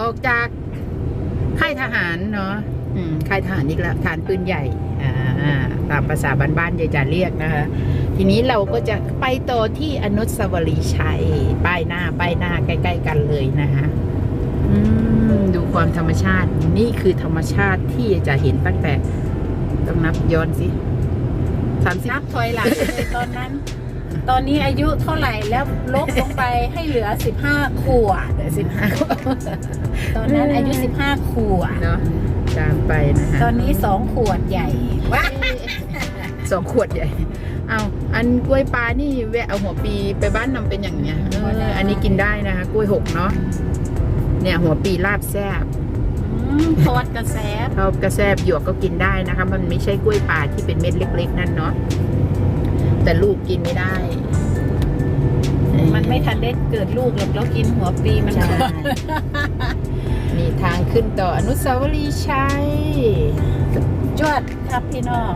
ออกจากค่ายทหารเนาะค่ายทหารอีกแล้วฐานปืนใหญ่อ่าตามภาษาบ้านๆยายจะเรียกนะคะ ทีนี้เราก็จะไปต่อที่อนุสาวรีย์ชัย ป้ายหน้า ป้ายหน้าใกล้ ๆ กันเลยนะคะอืมดูความธรรมชาติ นี่คือธรรมชาติที่จะเห็นตั้งแต่ ต้องนับย้อนสิสามสิบนับถอยหลังตอนนั้น ตอนนี้อายุเท่าไหร่แล้วลบลงไปให้เหลือ 15 ขวบสิบห้าตอนนั้นอายุ 15 ขวบเนาะตามไปนะคะตอนนี้ 2 ขวดใหญ่ว้าสองขวดใหญ่ เอาอันกล้วยปลานี่แวะเอาหัวปีไปบ้านนำเป็นอย่างเนี้ยเอออันนี้กินได้นะคะกล้วยหกเนาะเนี่ยหัวปีลาบแซบอืมทอดกระแสบเขากระแซบหยวกก็กินได้นะคะ มันไม่ใช่กล้วยป่าที่เป็นเม็ดเล็ก ๆ นั่นเนาะ แต่ลูกกินไม่ได้ มันไม่ทันได้เกิดลูกหรอกแล้วกินหัวปลีมันใช่ก่อนมีทางขึ้นต่ออนุสาวรีย์ชัยจวดครับพี่น้อง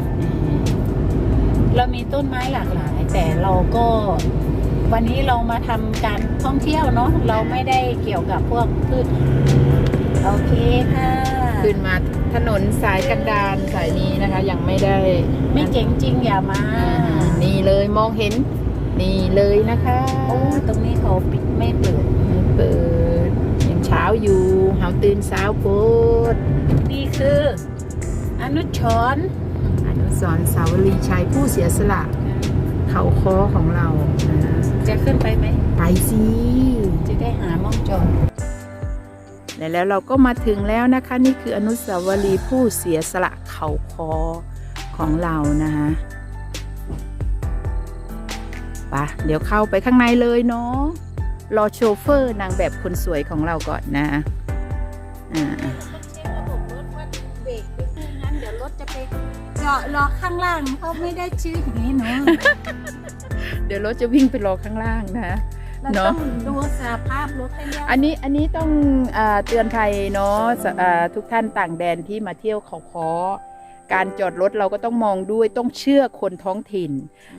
เรามีต้นไม้หลากหลาย แต่เราก็วันนี้เรามาทำการท่องเที่ยวเนาะเราไม่ได้เกี่ยวกับพวกพืชโอเคค่ะขึ้นมาถนนสายกันดารสายนี้นะคะ ยังไม่ได้ ไม่เจ๋งจริงอย่ามา อ่า นี่เลยมองเห็น นี่เลยนะคะโอ้ตรงนี้เขาปิดไม่เปิดไม่เปิดยังเช้าอยู่เฮาตื่นเช้าโพดนี่คือ อนุชรณ์อนุสรณ์สาวรีย์ชัยผู้เสียสละ เขาคอของเรานะจะขึ้นไปไหมไปสิจะได้หาม่องจอดและแล้วเราก็มาถึงแล้วนะคะ นี่คืออนุสาวรีย์ผู้เสียสละเขาคอของเรานะคะไปะเดี๋ยวเข้าไปข้างในเลยเนาะรอโชเฟอร์นางแบบคนสวยของเราก่อนนะอ่าต้องเช็คระบบรถว่าเบรกไปคู่งั้นเดี๋ยวรถจะไปเจาะรอข้างล่างเขาไม่ได้ชื่ออย่างนี้เนาะเดี๋ยวรถจะวิ่งไปรอข้างล่างนะเราเนอะต้องดูสภาพรถให้ได้อันนี้อันนี้ต้องอาเตือนภัยเนาะสอ่าทุกท่านต่างแดนที่มาเที่ยวเขาคอ การจอดรถเราก็ต้องมองด้วยต้องเชื่อคนท้องถิ่น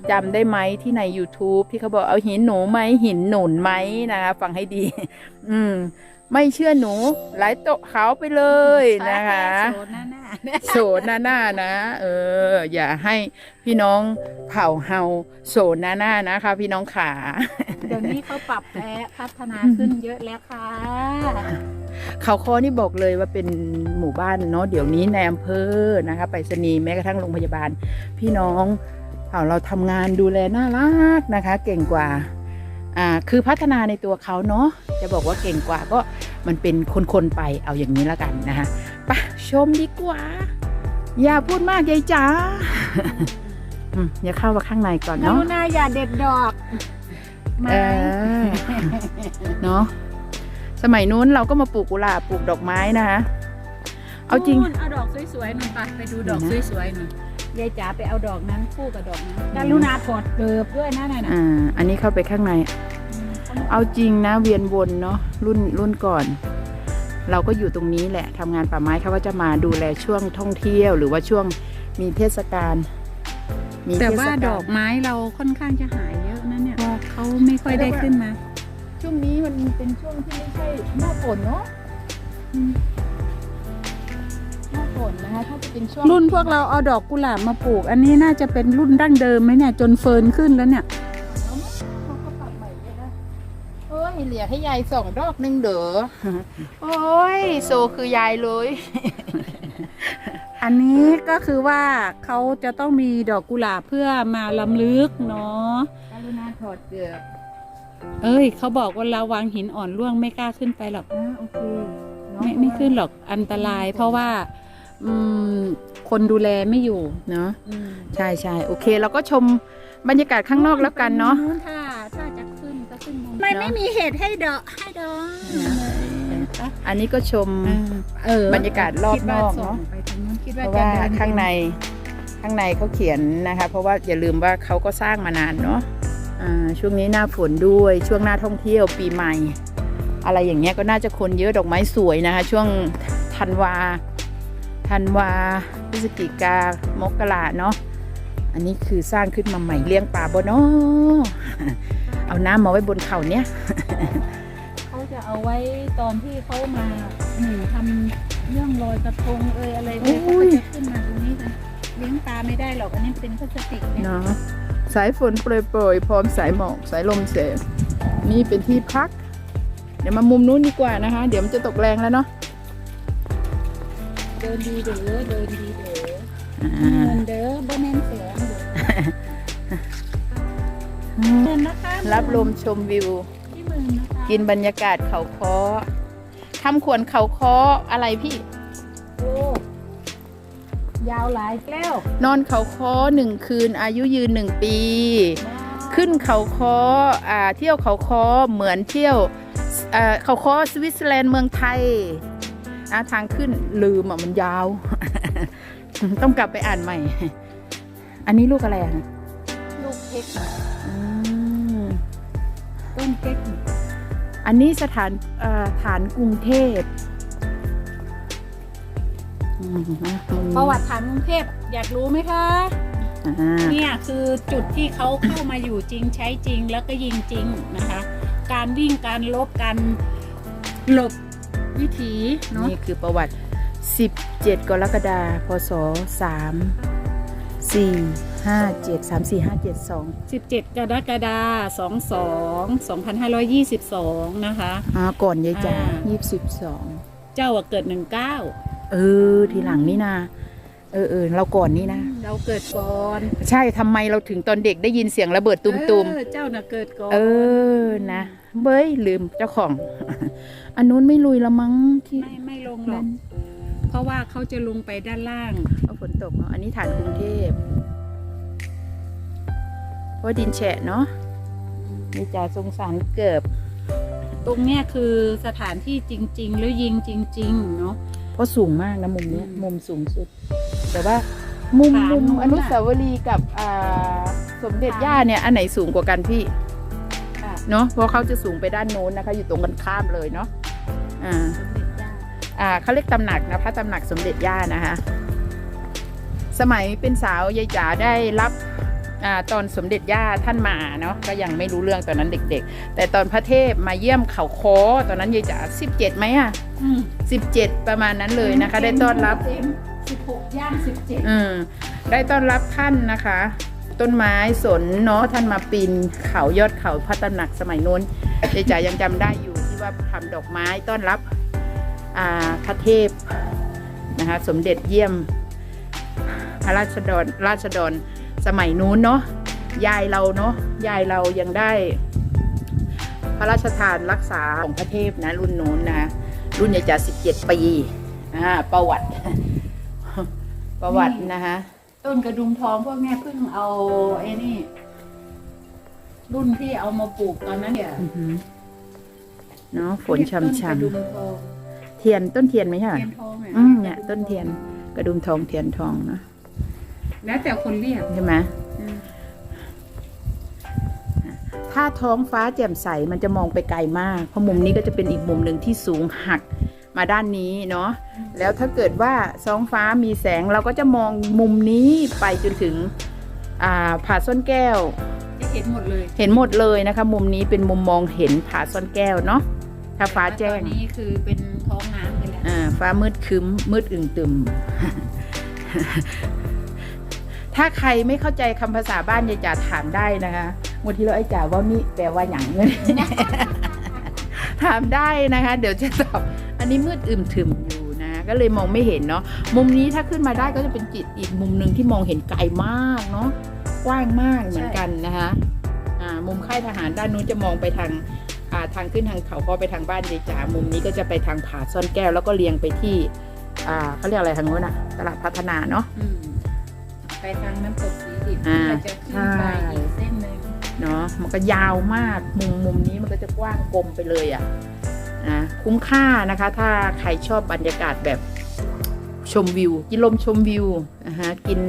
จำได้ไหมที่ใน YouTube ที่เขาบอกเอาหินหนูไหมหินหนุนไหมนะคะฟังให้ดี อืม ไม่เชื่อหนูไหลโตะเขาไปเลยนะคะโซน่าหน้าโสนหน้าหน้านะ เออ อย่าให้พี่น้องเผ่าเฮาโสนหน้าหน้านะคะ พี่น้องขาเดี๋ยวนี้เขาปรับและพัฒนาขึ้นเยอะแล้วค่ะ เขาคอนี่บอกเลยว่าเป็นหมู่บ้านเนาะเดี๋ยวนี้ในอำเภอนะคะไปรษณีย์แม้กระทั่งโรงพยาบาล พี่น้องเอาเราทำงานดูแลน่ารักนะคะ เก่งกว่าอ่าคือพัฒนาในตัวเขาเนาะจะบอกว่าเก่งกว่าก็ มันเป็นคนๆไปเอาอย่างนี้แล้วกันนะคะไปะชมดีกว่า อย่าพูดมากยายจ๋าอืมอย่าเข้ามาข้างในก่อนกเนาะรุณาอย่าเด็ดดอกไม้เออเนาะสมัยนู้นเราก็มาปลูกกุหลาบปลูกดอกไม้นะคะเอาจริงนู่นเอาดอกสวยๆหน่อยไปไปดูดอกเดี๋ยวนะสวยๆหน่อยยายจ๋าไปเอาดอกนั้นคู่กับดอกนั้นกรุณาถอดเกิบด้วยนะนั่นน่ะอ่าอันนี้เข้าไปข้างใน เอาจริงนะเวียนวนเนาะรุ่นรุ่นก่อน เราก็อยู่ตรงนี้แหละทำงานป่าไม้เขาก็จะมาดูแลช่วงท่องเที่ยว หรือว่าช่วงมีเทศกาลมีแต่เทศว่ากลดอกไม้เราค่อนข้างจะหายเยอะนะเนี่ยเขาไม่ค่อยได้ขึ้นมา ช่วงนี้มันเป็นช่วงที่ไม่ใช่หน้าฝนเนาะอืมหน้าฝนนะคะถ้าจะเป็นช่วงรุ่นพวกเราเอาดอกกุหลาบมาปลูก อันนี้น่าจะเป็นรุ่นดั้งเดิมไหมเนี่ยจนเฟิร์นขึ้นแล้วเนี่ย เหลียให้ยายสองดอกหนึ่งเด้อโอ้ยโซคือยายเลย อันนี้ก็คือว่าเขาจะต้องมีดอกกุหลาบเพื่อมาลำลึกเนาะกรุณาถอดเกือบเอ้ย เขาบอกว่าระวังหินอ่อนร่วงไม่กล้าขึ้นไปหรอกอ่าโอเคเนาะไม่ไม่ขึ้นหรอกอันตราย เพราะว่าอืมคนดูแลไม่อยู่เนาะใช่ใช่โอเค เราก็ชมบรรยากาศข้างนอกแล้วกันเนาะถ้าถ้าจะขึ้นก็ขึ้นไม่เนอะไม่มีเหตุให้ดอกให้ดอกอันนี้ก็ชมเออบรรยากาศรอบนอกเนอะคิดว่ส่งไปทางนู้นคิดเพว่าราะจะว่าเดินข้างในข้างในเขาเขียนนะคะ เพราะว่าอย่าลืมว่าเขาก็สร้างมานานเนาะอ่าช่วงนี้หน้าฝนด้วยช่วงหน้าท่องเที่ยวปีใหม่ อะไรอย่างเงี้ยก็น่าจะคนเยอะดอกไม้สวยนะคะ ช่วงธันวาธันวาพฤศจิกามกราเนาะอันนี้คือสร้างขึ้นมาใหม่เลี้ยงปลาบ่เนาะ เอาน้ำมาไว้บนเขาเนี้ยเขาจะเอาเอาไว้ตอนที่เขามาหนูทำเรื่องลอยกระทงเอยอะไรเนี่ยเขาก็จะขึ้นมาตรงนี้เลยเลี้ยงปลาไม่ได้หรอกอันนี้เป็นพลาสติกเนี่ยเนาะสายฝนโปรยๆพร้อมสายหมอกสายลมเสยนี่เป็นที่พัก เดี๋ยวมามุมนู้นดีกว่านะคะ เดี๋ยวมันจะตกแรงแล้วเนาะเดินดีเด้อเดินดีเด้ออ่เงิานเด้อบ่แม่นแสงเด้อ เงินนะคะรับลมชมวิว ที่หมื่นนะคะกินบรรยากาศเขาคอทำขวนเขาคออะไรพี่ โอ้ยาวหลายแก้วนอนเขาคอหนึ่งคืนอายุยืนหนึ่งปี ขึ้นเขาคออ่าเที่ยวเขาคอเหมือนเที่ยวอ่าเขาคอสวิตเซอร์แลนด์เมืองไทยอ่าทางขึ้นลืมอะมันยาว ต้องกลับไปอ่านใหม่ อันนี้ลูกอะไรอะ ลูกเค้กอืม ต้นเค้กอันนี้สถานอ่าฐานกรุงเทพอืมนะตงนี้ประวัติฐานกรุงเทพอยากรู้ไหมคะอ่าเนี่ยคือจุดที่เขาเข้ามาอยู่จริงใช้จริงแล้วก็ยิงจริงนะคะ การวิ่งการลบการหลบวิถีเนาะนี่คือประวัติ 17 กรกฎาคมพศ3 4 5 7 3 4 5 7 2 17 กรกฎาคม22 2522 นะคะ อ่าก่อนยายจ๋าอ่ายี่สิบสองเจ้าอะเกิด 19 เออทีหลังนี่นะเออเออเราก่อนนี่นะ เราเกิดก่อนใช่ทำไมเราถึงตอนเด็กได้ยินเสียงระเบิดตุมเออเจ้าน่ะเกิดก่อนๆเออนะเบ้ยลืมเจ้าของ อันนู้นไม่ลุยละมั้งที่ไม่ไม่ลงหรอก เพราะว่าเขาจะลงไปด้านล่าง เอาฝนตกเนาะอันนี้ฐานกรุงเทพ เพราะดินแฉะเนาะนี่จ๋าสงสารเกิบตรงเนี้ยคือสถานที่จริง ๆ แล้วยิงจริง ๆ เนาะเพราะสูงมากนะมุมเนี้ยอืมมุมสูงสุด แต่ว่ามุมฐานมุมนู้นอนุสาวรีย์กับอ่าสมเด็จฐานย่าเนี่ยอันไหนสูงกว่ากันพี่ค่ะเนาะเพราะเขาจะสูงไปด้านโน้นนะคะ อยู่ตรงกันข้ามเลยเนาะอ่าสมเด็จย่าอ่าเขาเรียกตำหนักนะพระตำหนักสมเด็จย่านะคะ สมัยเป็นสาวยายจ๋าได้รับ อ่าตอนสมเด็จย่าท่านมาเนาะก็ยังไม่รู้เรื่องตอนนั้นเด็ก ๆ แต่ตอนพระเทพมาเยี่ยมเขาคอตอนนั้นยายจ๋าสิบเจ็ดไหมอะอืมสิบเจ็ดประมาณนั้นเลยนะคะ ได้ต้อนรับสิบหกย่างสิบเจ็ดอืมได้ต้อนรับท่านนะคะ ต้นไม้สนเนาะท่านมาปีนเขายอดเขาพระตำหนักสมัยโน้นยายจ๋ายังจำได้อยู่ที่ว่าทำดอกไม้ต้อนรับอ่าพระเทพนะคะ สมเด็จเยี่ยมพระราชดรราชดร สมัยนู้นเนาะยายเราเนาะยายเรายังได้ พระราชทานรักษาของพระเทพนะ รุ่นโน้นนะ รุ่นยายจ๋าสิบเจ็ดปีอ่าประวัติ ประวัตินะคะต้นกระดุมทองพวกเนี้ยเพิ่งเอาไอ้นี่ รุ่นที่เอามาปลูกตอนนั้นเนี่ยอือหือเนาะฝนต้กระช่ำดุมทองๆเทียนต้นเทียนไหมใช่ไหมเทียนทองอืมเนี่ยต้นเทียนกระดุมทองเทียนทองเนอะ แล้วแต่คนเรียกใช่ไหมอืมถ้าท้องฟ้าแจ่มใสมันจะมองไปไกลมาก เพราะมุมนี้ก็จะเป็นอีกมุมหนึ่งที่สูงหักมาด้านนี้เนาะ แล้วถ้าเกิดว่าท้องฟ้ามีแสงเราก็จะมองมุมนี้ไปจนถึงอ่าผาส้นแก้วจะเห็นหมดเลย เห็นหมดเลยนะคะ มุมนี้เป็นมุมมองเห็นผาซ่อนแก้วเนาะ ถ้าฟ้าแจ้ตองนนี้คือเป็นท้องน้ำไปแล้วอ่าฟ้ามืดครึ้มมืดอึ่งตึม ถ้าใครไม่เข้าใจคำภาษาบ้านยายจ๋าถามได้นะคะวันที่เราไอ้จ๋าว่านี่แปลว่าหยังเงินถามได้นะคะ เดี๋ยวจะตอบ อันนี้มืดอึมถึมอยู่นะ ก็เลยมองไม่เห็นเนาะมุมนี้ถ้าขึ้นมาได้ก็จะเป็นจิตอีกมุมหนึ่งที่มองเห็นไกลมากเนาะกว้างมากเหมือนกันนะคะอ่ามุมค่ายทหารด้านนู้นจะมองไปทางอ่าทางขึ้นทางเขาก็ไปทางบ้านยายจ๋ามุมนี้ก็จะไปทางผาซ่อนแก้วแล้วก็เลียงไปที่อ่าเขาเรียกอะไรทางนู้นอะตลาดพัฒนาเนาะอืม ไปทางน้ำตกสีดิบอ่าก็จะขึ้นไปอีกเส้นหนึ่งเนาะมันก็ยาวมากมุมมุมนี้มันก็จะกว้างกลมไปเลยอะ่ะนะคุ้มค่านะคะ ถ้าใครชอบบรรยากาศแบบชมวิว กินลมชมวิวนะฮะกิน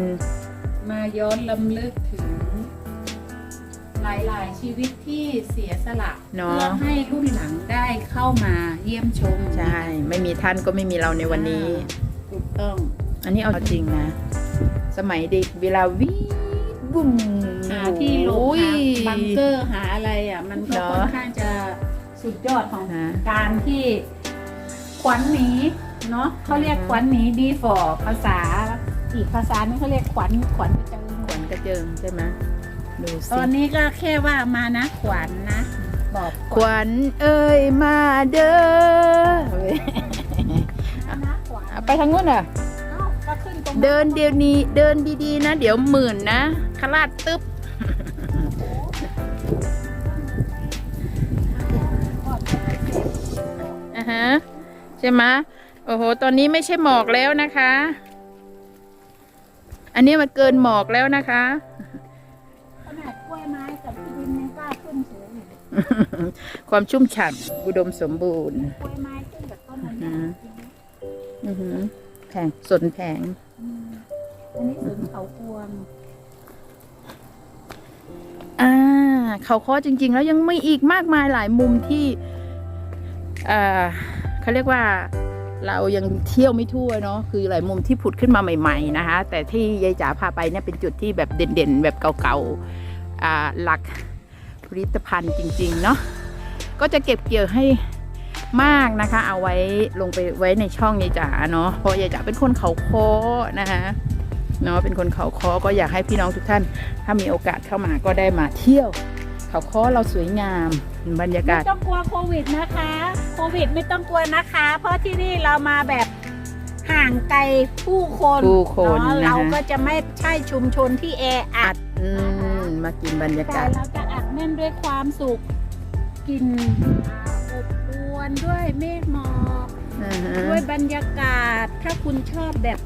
มาย้อนลำลึกถึง หลายๆ ชีวิตที่เสียสละเนาะเพื่อให้รุ่นหลังได้เข้ามาเยี่ยมชมใช่ ไม่มีท่านก็ไม่มีเราในวันนี้ ถูกต้อง อันนี้เอาจริงนะ สมัยเด็กเวลาวิ่งบุ้มหาที่หลบโอ้ยหาบังเกอร์หาอะไรอะ มันก็เนอะค่อนข้างจะสุดยอดของฮะการที่ขวัญหนีเนาะเขาเรียกขวัญหนีดีฟอร์ภาษา อีกภาษานึงเขาเรียกขวัญขวัญกระเจิงขวัญกระเจิงใช่ไหมดูตสิอนนี้ก็แค่ว่ามานะขวัญนะบอกขวัญเอ้ยมาเด้อมานะขวัญอะไปทางนู้นอะ เอ้าก็ขึ้นตรงเดินเดี๋ยวนี้เดินดีๆนะ เดี๋ยวหมื่นนะขลาดตึ๊บอะฮะใช่ไหมะโอ้โห ตอนนี้ไม่ใช่หมอกแล้วนะคะ อันนี้มันเกินหมอกแล้วนะคะขนาดกล้วยไม้กับที่ดินยังกล้าขึ้นเฉยอยู่ความชุ่มฉ่ำอุดมสมบูรณ์กล้วยไม้ขึ้นกับต้นนั้นอืมอือหือแผงสนแผง อันนี้สวนเขากวงอ่า เขาค้อจริง ๆ แล้วยังไม่อีกมากมายหลายมุมที่อ่าเขาเรียกว่าเรายังเที่ยวไม่ทั่วเนาะคือหลายมุมที่ผุดขึ้นมาใหม่ ๆ นะคะ แต่ที่ยายจ๋าพาไปเนี่ยเป็นจุดที่แบบเด่นๆ แบบเก่าๆอ่าหลักผลิตภัณฑ์จริง ๆ เนาะก็จะเก็บเกี่ยวให้ มากนะคะ เอาไว้ลงไปไว้ในช่องยายจ๋าเนาะเพราะยายจ๋าเป็นคนเขาค้อนะคะเนาะเป็นคนเขาค้อก็อยากให้พี่น้องทุกท่าน ถ้ามีโอกาสเข้ามาก็ได้มาเที่ยว เขาค้อเราสวยงามบรรยากาไม่ศต้องกลัวโควิดนะคะโควิดไม่ต้องกลัวนะคะ เพราะที่นี่เรามาแบบห่างไกลผู้คนผู้คนเนาะนะคะเราก็จะไม่ใช่ชุมชนที่แออัอัดดอืมมากินบรรยาแต่กาศเราจะอัดแน่นด้วยความสุขกลินอบอ วนด้วยเมฆหมอกอ่าฮะด้วยบรรยากาศถ้าคุณชอบแบบ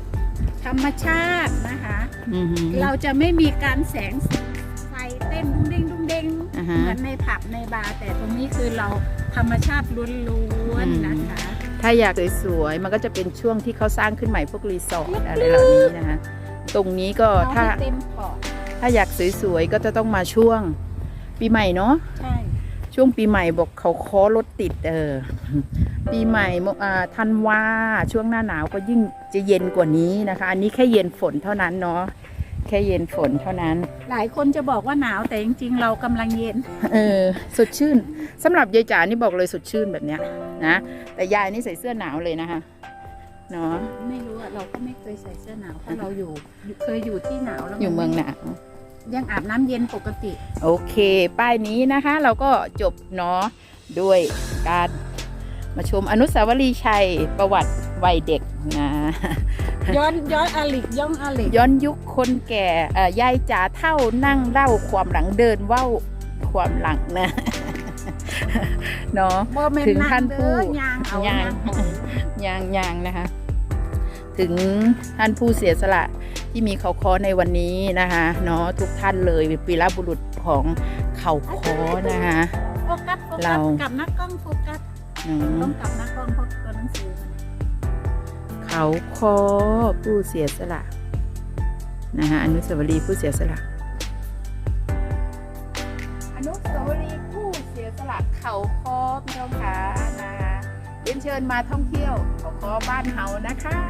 ธรรมชาตินะคะ อือหือเราจะไม่มีการแสงไฟเต้นดุ้งเด้งดุ้งเด้งอ่าฮะ เหมือนในผับในบาร์แต่ตรงนี้คือเราธรรมชาติล้วนๆนะคะ ถ้าอยากสวยๆ มันก็จะเป็นช่วงที่เขาสร้างขึ้นใหม่พวกรีสอร์ทอะไรเหล่านี้นะคะ ตรงนี้ก็เอาถ้าให้เต็มปอดถ้าอยากสวยๆ ก็จะต้องมาช่วงปีใหม่เนาะ ใช่ ช่วงปีใหม่บอกเขาค้อรถติด เออ ปีใหม่มกอ่าธันวาช่วงหน้าหนาวก็ยิ่งจะเย็นกว่านี้นะคะ อันนี้แค่เย็นฝนเท่านั้นเนาะแค่เย็นฝนเท่านั้น หลายคนจะบอกว่าหนาวแต่จริงๆ เรากำลังเย็น เออ สดชื่นสำหรับยายจ๋านี่บอกเลยสดชื่นแบบเนี้ยนะ แต่ยายนี่ใส่เสื้อหนาวเลยนะคะเนาะไม่รู้อะเราก็ไม่เคยใส่เสื้อหนาวเพราะเราอยู่เคยอยู่ที่หนาวแล้วอยู่เมืองหนาว ยังอาบน้ำเย็นปกติ โอเค ป้ายนี้นะคะ เราก็จบเนาะด้วยการมาชมอนุสาวรีย์ชัยประวัติวัยเด็กนะ ย้อนย้อนอลิกย้อนอลิกย้อนยุคคนแก่เอ่อยายจ๋าเท่านั่งเล่าความหลังเดินเว้าความหลังนะ เนาะโมเมนถึงต์ท่านผู้ยางเอายางยางยางนะคะ ถึงท่านผู้เสียสละ ที่มีเขาค้อในวันนี้นะคะเนาะทุกท่านเลยปีละบุรุษของเขาค้อนะคะโฟกัสโฟกัเราสกลับหน้ากล้องโฟกัสเนาต้อะงกลับหน้ากล้องเพราะตัวหนังสือมันเขาค้อผู้เสียสละนะคะอนุสาวรีย์ผู้เสียสละอนุสาวรีย์ผู้เสียสละเขาค้อพี่น้องคะนะคะเรียนเชิญมาท่องเที่ยวเขาค้อบ้านเฮานะคะ